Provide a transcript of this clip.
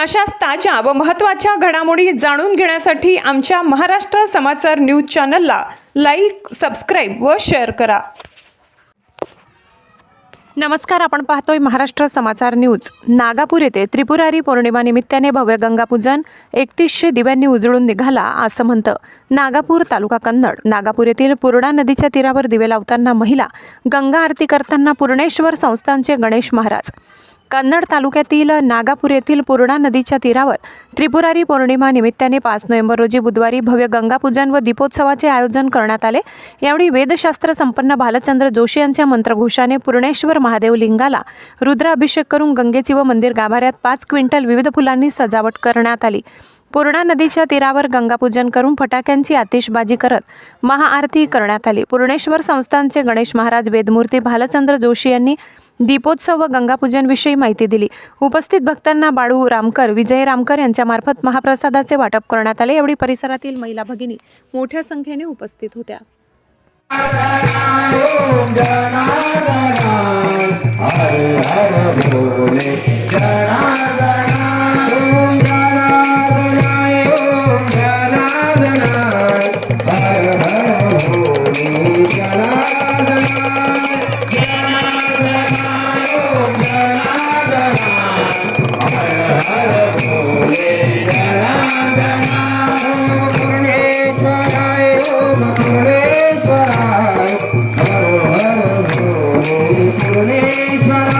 अशाच ताज्या व महत्त्वाच्या घडामोडी जाणून घेण्यासाठी आमच्या महाराष्ट्र समाचार न्यूज चॅनलला लाईक सबस्क्राईब व शेअर करा. नमस्कार आपण पाहतोय महाराष्ट्र समाचार न्यूज. नागापूर येथे त्रिपुरारी पौर्णिमा निमित्ताने भव्य गंगापूजन एकतीसशे दिव्यांनी उजळून निघाला असं म्हणतं नागापूर तालुका कन्नड. नागापूर येथील पूर्णा नदीच्या तीरावर दिवे लावताना महिला गंगा आरती करताना पूर्णेश्वर संस्थानचे गणेश महाराज. कन्नड तालुक्यातील नागापूर येथील पूर्णा नदीच्या तीरावर त्रिपुरारी पौर्णिमा निमित्ताने पाच नोव्हेंबर रोजी बुधवारी भव्य गंगापूजन व दीपोत्सवाचे आयोजन करण्यात आले. यावेळी वेदशास्त्र संपन्न भालचंद्र जोशी यांच्या मंत्रघोषाने पूर्णेश्वर महादेव लिंगाला रुद्राभिषेक करून गंगेची व मंदिर गाभाऱ्यात पाच क्विंटल विविध फुलांनी सजावट करण्यात आली. पूर्णा नदीच्या तीरावर गंगापूजन करून फटाक्यांची आतिषबाजी करत महाआरती करण्यात आली. पूर्णेश्वर संस्थानचे गणेश महाराज वेदमूर्ती भालचंद्र जोशी यांनी दीपोत्सव व गंगापूजनविषयी माहिती दिली. उपस्थित भक्तांना बाळू रामकर विजय रामकर यांच्यामार्फत महाप्रसादाचे वाटप करण्यात आले. एवढी परिसरातील महिला भगिनी मोठ्या संख्येने उपस्थित होत्या. हर हर भोले Hare Krishna.